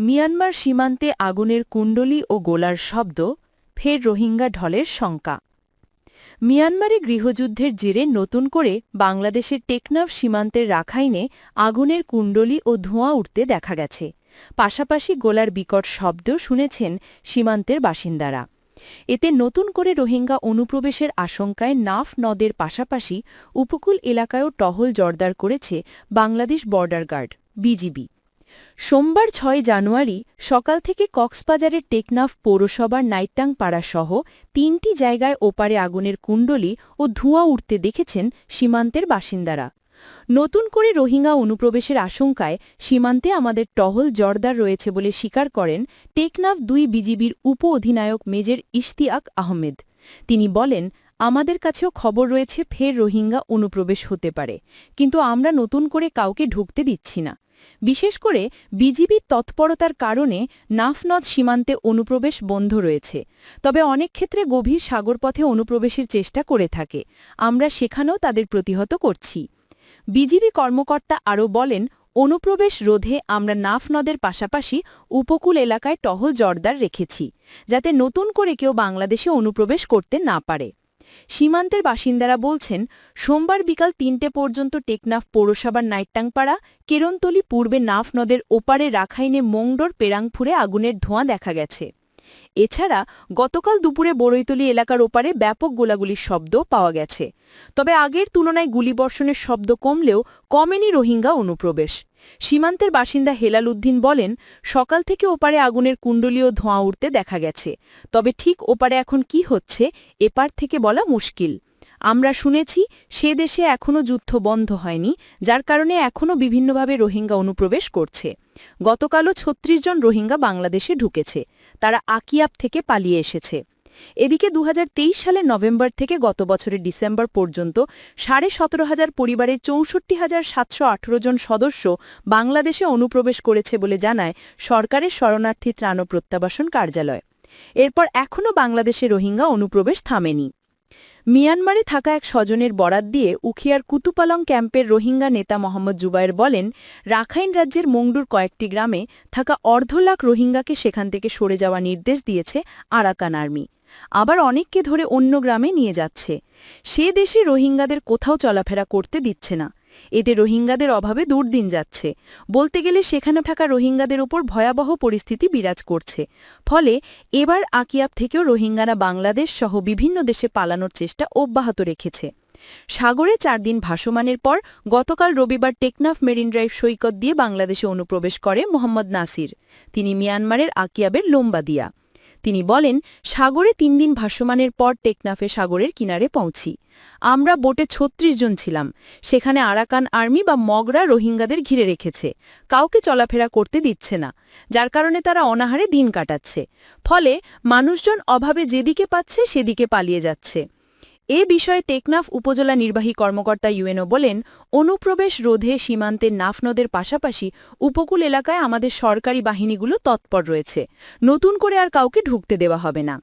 Myanmar সীমান্তে আগুনের কুণ্ডলি ও গোলার শব্দ, ফের রোহিঙ্গা ঢলের শঙ্কা। মিয়ানমারে গৃহযুদ্ধের জেরে নতুন করে বাংলাদেশের টেকনাফ সীমান্তের রাখাইনে আগুনের কুণ্ডলি ও ধোঁয়া উঠতে দেখা গেছে। পাশাপাশি গোলার বিকট শব্দ শুনেছেন সীমান্তের বাসিন্দারা। এতে নতুন করে রোহিঙ্গা অনুপ্রবেশের আশঙ্কায় নাফ নদের পাশাপাশি উপকূল এলাকায়ও টহল জোরদার করেছে বাংলাদেশ বর্ডার গার্ড, বিজিবি। সোমবার ছয় জানুয়ারি সকাল থেকে কক্সবাজারের টেকনাফ পৌরসভার নাইটটাং পাড়াসহ তিনটি জায়গায় ওপারে আগুনের কুণ্ডলি ও ধোঁয়া উঠতে দেখেছেন সীমান্তের বাসিন্দারা। নতুন করে রোহিঙ্গা অনুপ্রবেশের আশঙ্কায় সীমান্তে আমাদের টহল জর্দার রয়েছে বলে স্বীকার করেন টেকনাফ দুই বিজিবির উপ অধিনায়ক মেজর ইশতিয়াক আহমেদ। তিনি বলেন, আমাদের কাছেও খবর রয়েছে ফের রোহিঙ্গা অনুপ্রবেশ হতে পারে, কিন্তু আমরা নতুন করে কাউকে ঢুকতে দিচ্ছি না। বিশেষ করে বিজিবির তৎপরতার কারণে নাফনদ সীমান্তে অনুপ্রবেশ বন্ধ রয়েছে। তবে অনেক ক্ষেত্রে গভীর সাগরপথে অনুপ্রবেশের চেষ্টা করে থাকে। আমরা সেখানেও তাদের প্রতিহত করছি। বিজিবি কর্মকর্তা আরও বলেন, অনুপ্রবেশ রোধে আমরা নাফ নদের পাশাপাশি উপকূল এলাকায় টহল জর্দার রেখেছি, যাতে নতুন করে কেউ বাংলাদেশে অনুপ্রবেশ করতে না পারে। সীমান্তের বাসিন্দারা বলছেন, সোমবার বিকাল তিনটে পর্যন্ত টেকনাফ পৌরসভার নাইট্টাংপাড়া কেরন্তলি পূর্বে নাফ নদের ওপারে রাখাইনে মোংডোর পেরাংফুরে আগুনের ধোঁয়া দেখা গেছে। এছাড়া গতকাল দুপুরে বড়ইতলি এলাকার ওপারে ব্যাপক গোলাগুলির শব্দ পাওয়া গেছে। তবে আগের তুলনায় গুলিবর্ষণের শব্দ কমলেও কমেনি রোহিঙ্গা অনুপ্রবেশ। সীমান্তের বাসিন্দা হেলাল উদ্দিন বলেন, সকাল থেকে ওপারে আগুনের কুণ্ডলীয় ধোঁয়া উঠতে দেখা গেছে। তবে ঠিক ওপারে এখন কি হচ্ছে, এপার থেকে বলা মুশকিল। আমরা শুনেছি সে দেশে এখনও যুদ্ধ বন্ধ হয়নি, যার কারণে এখনও বিভিন্নভাবে রোহিঙ্গা অনুপ্রবেশ করছে। গতকালও ৩৬ জন রোহিঙ্গা বাংলাদেশে ঢুকেছে, তারা আকিয়াব থেকে পালিয়ে এসেছে। এদিকে দু সালের নভেম্বর থেকে গত বছরের ডিসেম্বর পর্যন্ত সাড়ে সতেরো হাজার পরিবারের চৌষট্টি হাজার সাতশো আঠেরো জন সদস্য বাংলাদেশে অনুপ্রবেশ করেছে বলে জানায় সরকারের শরণার্থী ত্রাণ প্রত্যাবাসন কার্যালয়। এরপর এখনও বাংলাদেশে রোহিঙ্গা অনুপ্রবেশ থামেনি। মিয়ানমারে থাকা এক স্বজনের বরাত দিয়ে উখিয়ার কুতুপালং ক্যাম্পের রোহিঙ্গা নেতা মোহাম্মদ জুবায়ের বলেন, রাখাইন রাজ্যের মংডুর কয়েকটি গ্রামে থাকা অর্ধ লাখ রোহিঙ্গাকে সেখান থেকে সরে যাওয়া নির্দেশ দিয়েছে আরাকান আর্মি। আবার অনেককে ধরে অন্য গ্রামে নিয়ে যাচ্ছে। সে দেশে রোহিঙ্গাদের কোথাও চলাফেরা করতে দিচ্ছে না। এতে রোহিঙ্গাদের অভাবে দুর্দিন যাচ্ছে। বলতে গেলে সেখানে থাকা রোহিঙ্গাদের ওপর ভয়াবহ পরিস্থিতি বিরাজ করছে। ফলে এবার আকিয়াব থেকেও রোহিঙ্গারা বাংলাদেশ সহ বিভিন্ন দেশে পালানোর চেষ্টা অব্যাহত রেখেছে। সাগরে চার দিন ভাসমানের পর গতকাল রবিবার টেকনাফ মেরিন ড্রাইভ সৈকত দিয়ে বাংলাদেশে অনুপ্রবেশ করে মোহাম্মদ নাসির। তিনি মিয়ানমারের আকিয়াবের লোম্বাদিয়া। তিনি বলেন, সাগরে তিন দিন ভাসমানের পর টেকনাফে সাগরের কিনারে পৌঁছি। আমরা বোটে ৩৬ জন ছিলাম। সেখানে আরাকান আর্মি বা মগরা রোহিঙ্গাদের ঘিরে রেখেছে। কাউকে চলাফেরা করতে দিচ্ছে না, যার কারণে তারা অনাহারে দিন কাটাচ্ছে। ফলে মানুষজন অভাবে যেদিকে পাচ্ছে সেদিকে পালিয়ে যাচ্ছে। এ বিষয়ে টেকনাফ উপজেলা নির্বাহী কর্মকর্তা ইউএনও বলেন, অনুপ্রবেশ রোধে সীমান্তে নাফ নদের পাশাপাশি উপকূল এলাকায় আমাদের সরকারি বাহিনীগুলো তৎপর রয়েছে। নতুন করে আর কাউকে ঢুকতে দেওয়া হবে না।